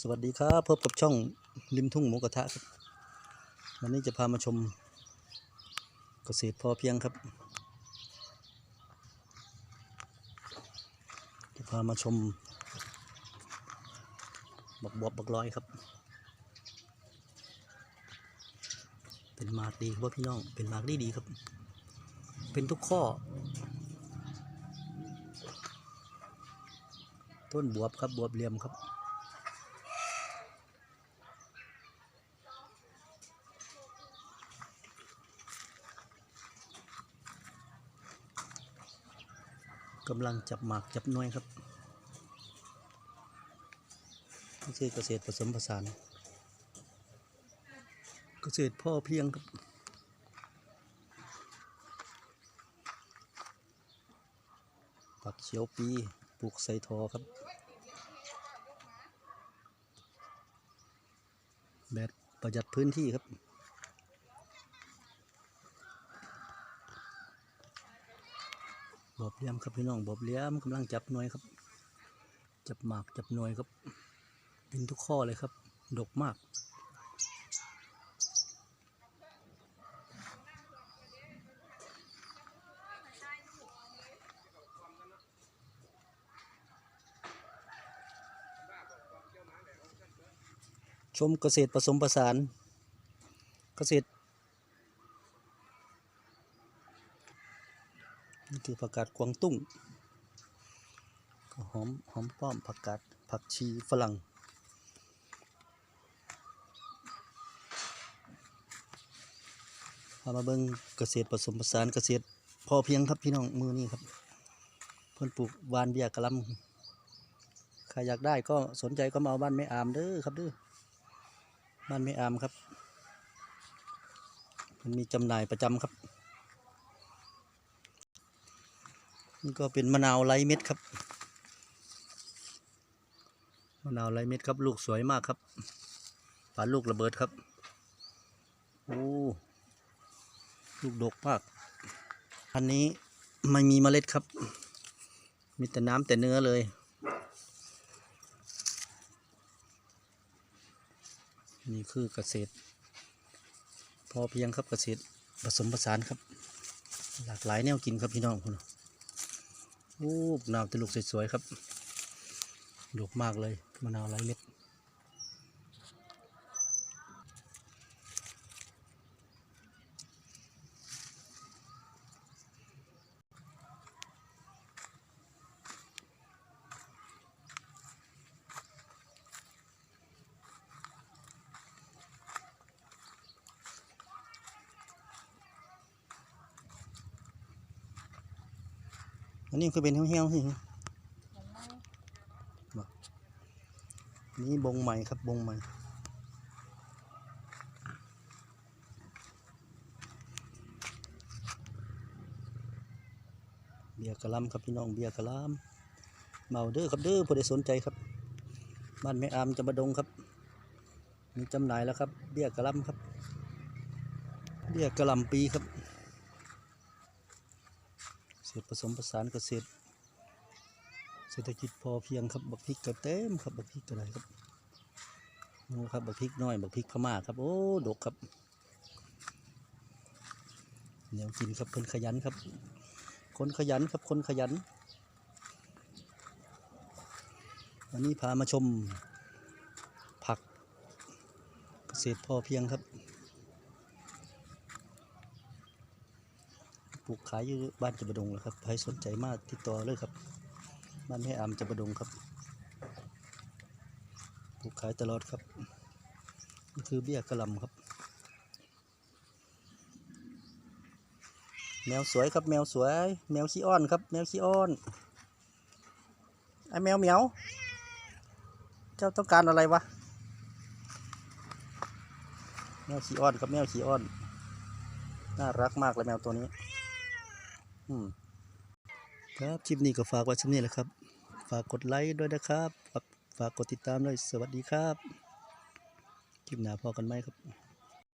สวัสดีครับพบกับช่องริมทุ่งหมูกระทะครับ วันนี้จะพามาชมเกษตรพอเพียงครับ จะพามาชมบักบอบบักลอยครับ เป็นมากดีครับพี่น้องเป็นมากดีดีครับ เป็นทุกข้อ ต้นบวบครับบวบเหลี่ยมครับ กำลังจับหมากจับน่วยครับนี่คือเกษตรผสมผสาน เกษตรพ่อเพียงครับผักเขียวปีปลูกใส่ทอครับ แบบประหยัดพื้นที่ครับ อบเลี่ยมครับพี่น้องบอบเลี่ยมกำลังจับหน่วยครับ จับหมากจับหน่วยครับเป็นทุกข้อเลยครับ ดกมากชมเกษตรผสมผสาน เกษตร นี่คือผักกาดกวางตุ้งหอมหอมป้อมผักกาดผักชีฝรั่ง พามาเบิ่งเกษตรผสมผสานเกษตรพอเพียงครับพี่น้องมือนี้ครับ เพิ่อนปลูกวานเบียร์กะลำใครอยากได้ก็สนใจก็มาเอาบ้านแม่อามเด้อครับเด้อบ้านแม่อามครับ มันมีจำหน่ายประจำครับ นี่ก็เป็นมะนาวไร้เม็ดครับ มะนาวไร้เม็ดครับ ลูกสวยมากครับปลาลูกระเบิดครับ โอ้ลูกดกมาก อันนี้ไม่มีเมล็ดครับ มีแต่น้ำแต่เนื้อเลยนี่คือเกษตร พอเพียงครับเกษตรผสมผสานครับ หลากหลายแนวกินครับพี่น้องคุณ โอ้มะนาวตะลุกสวยๆครับดกมากเลยมะนาวไร้เม็ด อันนี้คือเป็นเหี้ยวๆสินี่บงใหม่ครับบงใหม่เบียร์กะลำครับพี่น้องเบียร์กะลำเมาเด้อครับเด้อผู้ใดสนใจครับบ้านแม่อามจะมาดงครับมีจำหน่ายแล้วครับ เบียร์กะลำครับ เบียร์กะลำปีครับ เศษผสมผสานเกษตร เศรษฐกิจพอเพียงครับบักพริกก็เต็มครับบักพริกก็ได้ครับนู่ครับบักพริกน้อยบักพริกพม่าครับ โอ้ดกครับแนวกินครับคนขยันครับ คนขยันครับคนขยัน วันนี้พามาชมผักเกษตรพอเพียงครับ ปลูกขายอยู่บ้านจะบดงแล้วครับใครสนใจมากติดต่อเลยครับ บ้านแม่อามจะบดงครับ ปลูกขายตลอดครับนี่คือเบี้ยกระลำครับ แมวสวยครับแมวสวย แมวขี้อ้อนครับ แมวขี้อ้อนไอแมวเหมียว เจ้าต้องการอะไรวะ แมวขี้อ้อนครับแมวขี้อ้อน น่ารักมากเลยแมวตัวนี้ ครับคลิปนี้ก็ฝากไว้ช่นี้แหละครับ ฝากกดไลค์ด้วยนะครับ ฝากกดติดตามด้วยสวัสดีครับ คลิปหน้าพอกันไหมครับ